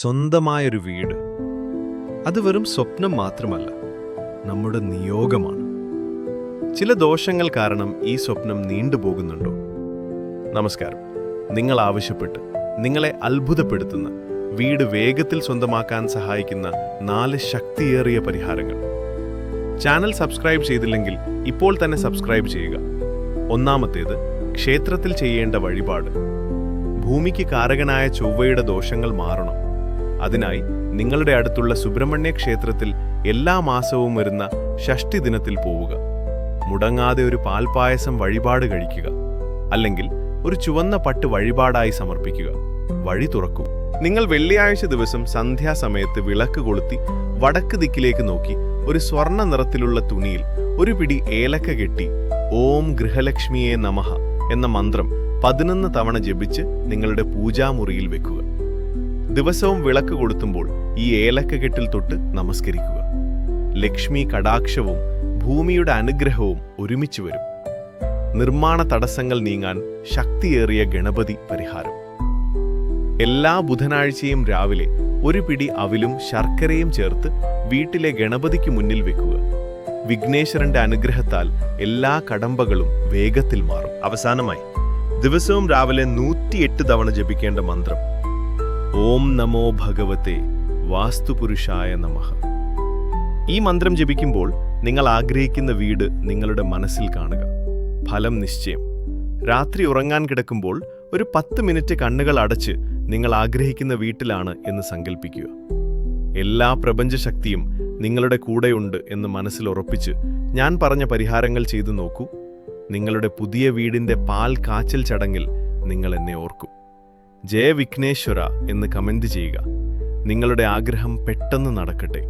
സ്വന്തമായൊരു വീട്. അത് വെറും സ്വപ്നം മാത്രമല്ല നമ്മുടെ നിയോഗമാണ്. ചില ദോഷങ്ങൾ കാരണം ഈ സ്വപ്നം നീണ്ടുപോകുന്നുണ്ടോ നമസ്കാരം. നിങ്ങൾ ആവശ്യപ്പെട്ട് നിങ്ങളെ അത്ഭുതപ്പെടുത്തുന്ന വീട് വേഗത്തിൽ സ്വന്തമാക്കാൻ സഹായിക്കുന്ന നാല് ശക്തിയേറിയ പരിഹാരങ്ങൾ. ചാനൽ സബ്സ്ക്രൈബ് ചെയ്തില്ലെങ്കിൽ ഇപ്പോൾ തന്നെ സബ്സ്ക്രൈബ് ചെയ്യുക. ഒന്നാമത്തേത് ക്ഷേത്രത്തിൽ ചെയ്യേണ്ട വഴിപാട്. ഭൂമിക്ക് കാരകനായ ചൊവ്വയുടെ ദോഷങ്ങൾ മാറണം. അതിനായി നിങ്ങളുടെ അടുത്തുള്ള സുബ്രഹ്മണ്യ ക്ഷേത്രത്തിൽ എല്ലാ മാസവും വരുന്ന ഷഷ്ടി ദിനത്തിൽ പോവുക. മുടങ്ങാതെ ഒരു പാൽപായസം വഴിപാട് കഴിക്കുക. അല്ലെങ്കിൽ ഒരു ചുവന്ന പട്ട് വഴിപാടായി സമർപ്പിക്കുക. വഴി തുറക്കും. നിങ്ങൾ വെള്ളിയാഴ്ച ദിവസം സന്ധ്യാസമയത്ത് വിളക്ക് കൊളുത്തി വടക്ക് ദിക്കിലേക്ക് നോക്കി ഒരു സ്വർണ നിറത്തിലുള്ള തുണിയിൽ ഒരു പിടി ഏലക്ക കെട്ടി ഓം ഗൃഹലക്ഷ്മിയെ നമഃ എന്ന മന്ത്രം പതിനൊന്ന് തവണ ജപിച്ച് നിങ്ങളുടെ പൂജാമുറിയിൽ വെക്കുക. ദിവസവും വിളക്ക് കൊളുത്തുമ്പോൾ ഈ ഏലക്ക കെട്ടിൽ തൊട്ട് നമസ്കരിക്കുക. ലക്ഷ്മി കടാക്ഷവും ഭൂമിയുടെ അനുഗ്രഹവും ഒരുമിച്ച് വരും. നിർമ്മാണ തടസ്സങ്ങൾ നീങ്ങാൻ ശക്തിയേറിയ ഗണപതി പരിഹാരം. എല്ലാ ബുധനാഴ്ചയും രാവിലെ ഒരു പിടി അവിലും ശർക്കരയും ചേർത്ത് വീട്ടിലെ ഗണപതിക്ക് മുന്നിൽ വെക്കുക. വിഘ്നേശ്വരന്റെ അനുഗ്രഹത്താൽ എല്ലാ കടമ്പകളും വേഗത്തിൽ മാറും. അവസാനമായി ദിവസവും രാവിലെ നൂറ്റിയെട്ട് തവണ ജപിക്കേണ്ട മന്ത്രം ഓം നമോ ഭഗവത്തെ വാസ്തുപുരുഷായ നമഃ. ഈ മന്ത്രം ജപിക്കുമ്പോൾ നിങ്ങൾ ആഗ്രഹിക്കുന്ന വീട് നിങ്ങളുടെ മനസ്സിൽ കാണുക. ഫലം നിശ്ചയം. രാത്രി ഉറങ്ങാൻ കിടക്കുമ്പോൾ ഒരു പത്ത് മിനിറ്റ് കണ്ണുകൾ അടച്ച് നിങ്ങൾ ആഗ്രഹിക്കുന്ന വീട്ടിലാണ് എന്ന് സങ്കല്പിക്കുക എല്ലാ പ്രപഞ്ചശക്തിയും നിങ്ങളുടെ കൂടെയുണ്ട് എന്ന് മനസ്സിൽ ഉറപ്പിച്ച് ഞാൻ പറഞ്ഞ പരിഹാരങ്ങൾ ചെയ്തു നോക്കൂ. നിങ്ങളുടെ പുതിയ വീടിന്റെ പാൽ കാച്ചൽ ചടങ്ങിൽ നിങ്ങൾ എന്നെ ഓർക്കും. ജയ വിഘ്നേശ്വര എന്ന് കമന്റ് ചെയ്യുക. നിങ്ങളുടെ ആഗ്രഹം പെട്ടെന്ന് നടക്കട്ടെ.